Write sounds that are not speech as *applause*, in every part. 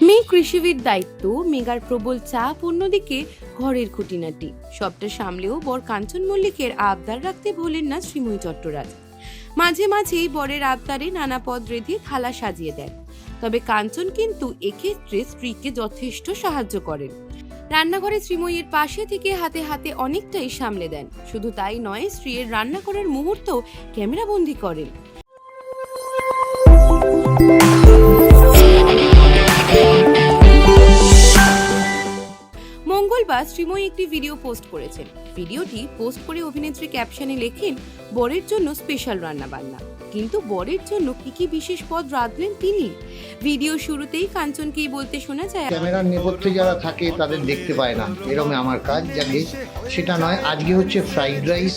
মেয়ে কৃষিবিদ দায়িত্ব, মেগার প্রবল চাপ, অন্যদিকে ঘরের খুঁটিনাটি। সবটা সামলেও বর কাঞ্চন মল্লিকের আবদার রাখতে ভোলেন না শ্রীময়ী চট্টরাজ। মাঝে মাঝেই বরের আবদারে নানা পদ রেঁধে থালা সাজিয়ে দেন। তবে কাঞ্চন কিন্তু এক্ষেত্রে স্ত্রীকে যথেষ্ট সাহায্য করেন। রান্নাঘরে শ্রীময়ীর পাশে থেকে হাতে হাতে অনেকটাই সামলে দেন। শুধু তাই নয়, স্ত্রীর রান্না করার মুহূর্ত ক্যামেরাবন্দি করেন। মঙ্গলবার শ্রীময়ী একটি ভিডিও পোস্ট করেছেন। ভিডিওটি পোস্ট করে অভিনেত্রী ক্যাপশনে লেখেন, বরের জন্য স্পেশাল রান্না বান্না কিন্তু বরের জন্য কি কি বিশেষ পদ রাঁধলেন তিনি? ভিডিও শুরুতেই কাঞ্চনকেই বলতে শোনা যায়, ক্যামেরার নেপথ্যে যারা থাকে তাদের দেখতে পায় না। এরকম আমার কাজ, যাকে সেটা নয়, আজকে হচ্ছে ফ্রাইড রাইস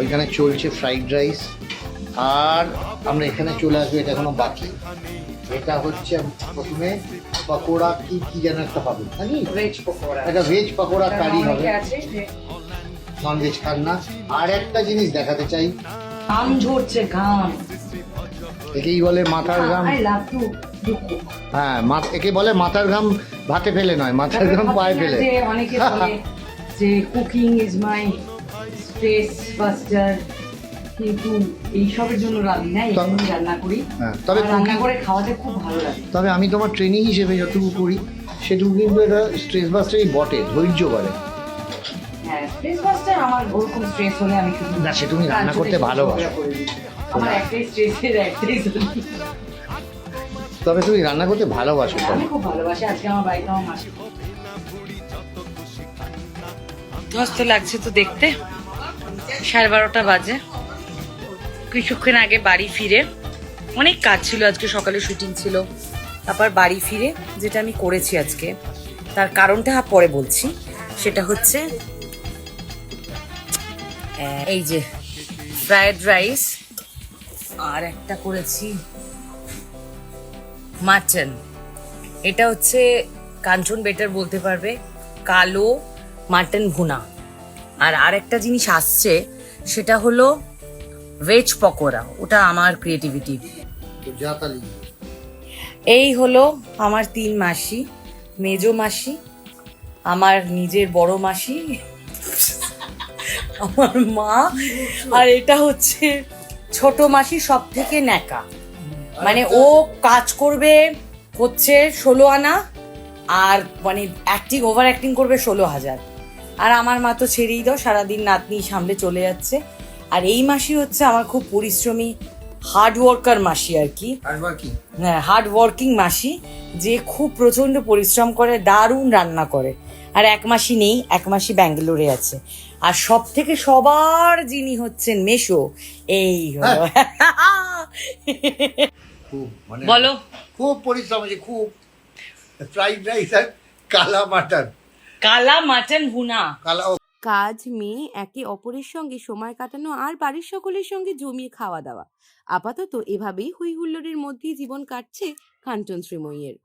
ওইখানে চলছে ফ্রাইড রাইস আর আমরা এখানে চলে আসব এটা এখনও বাকি। এটা হচ্ছে প্রথমে পকোড়া কি কি যেন একটা পাবে নাকি ভেজ পকোড়া। একটা ভেজ পকোড়া কারি হবে। অনেকে আছে নন ভেজ খান না। আর একটা জিনিস দেখাতে চাই। ঘাম ঝরছে ঘাম। একেই বলে মাথার ঘাম। হ্যাঁ মা- একে বলে মাথার ঘাম ভাতে ফেলে নয় মাথার ঘাম পায়ে ফেলে। অনেকে বলে যে cooking is my stress buster কিন্তু এইসবের জন্য রাঁধি না? এই তবে- জন্য রান্না করি। হ্যাঁ, তবে রান্না করে খাওয়াতে খুব ভালো লাগে। তবে আমি তোমার ট্রেনিং হিসেবে যতটুকু করি সেটুকু কিন্তু এটা স্ট্রেস বাস্টারই বটে ধৈর্য করে হ্যাঁ স্ট্রেস বাস্টার আমার ওরকম স্ট্রেস হলে আমি শুধু না, সে তুমি রান্না করতে ভালোবাসো। করে দিই। আমার একটাই স্ট্রেসের একটাই solution। তবে তুমি রান্না করতে ভালোবাসো তো আমি খুব ভালোবাসি। আজকে আমার বাড়িতে আমার মাসি মস্ত লাগছে তো দেখতে। সাড়ে বারোটা বাজে। কিছুক্ষণ আগে বাড়ি ফিরে, অনেক কাজ ছিল, আজকে সকালে শুটিং ছিল। তারপর বাড়ি ফিরে, যেটা আমি করেছি আজকে, তার কারণটা পরে বলছি। সেটা হচ্ছে এই যে ফ্রায়েড রাইস আর একটা করেছি মাটন এটা হচ্ছে, কাঞ্চন বেটার বলতে পারবে, কালো মাটন ভুনা। আর আরেকটা জিনিস আসছে, সেটা হলো ভেজ পকোড়া ওটা আমার ক্রিয়েটিভিটি এই হলো আমার তিন মাসি মেজো মাসি আমার নিজের বড় মাসি আমার মা আর এটা হচ্ছে ছোট মাসি সব থেকে ন্যাকা। মানে ও কাজ করবে হচ্ছে ষোলো আনা আর মানে অ্যাক্টিং ওভার অ্যাক্টিং করবে ষোলো হাজার। আর আমার মা তো ছেড়েই দাও সারাদিন নাতনি সামলে চলে যাচ্ছে। আর এই মাসি হচ্ছে আমার খুব পরিশ্রমী হার্ড ওয়ার্কার মাসি আর কি। হ্যাঁ হার্ড ওয়ার্কিং মাসি যে খুব প্রচণ্ড পরিশ্রম করে দারুণ রান্না করে। আর এক মাসি নেই এক মাসি ব্যাঙ্গালোরে আছে। আর সব থেকে সবার যিনি হচ্ছেন মেশো এই *laughs* খুব মানে বলো। খুব পরিশ্রম আছে খুব ফ্রাইড রাইস আর কালা মাটন কালা মাটন ভুনা। কালা কাজ, মেয়ে, একে অপরের সঙ্গে সময় কাটানো আর বাড়ির সকলের সঙ্গে জমিয়ে খাওয়া দাওয়া। আপাতত এভাবেই হই হুল্লোড়ের মধ্যেই জীবন কাটছে কাঞ্চন শ্রীময়ীর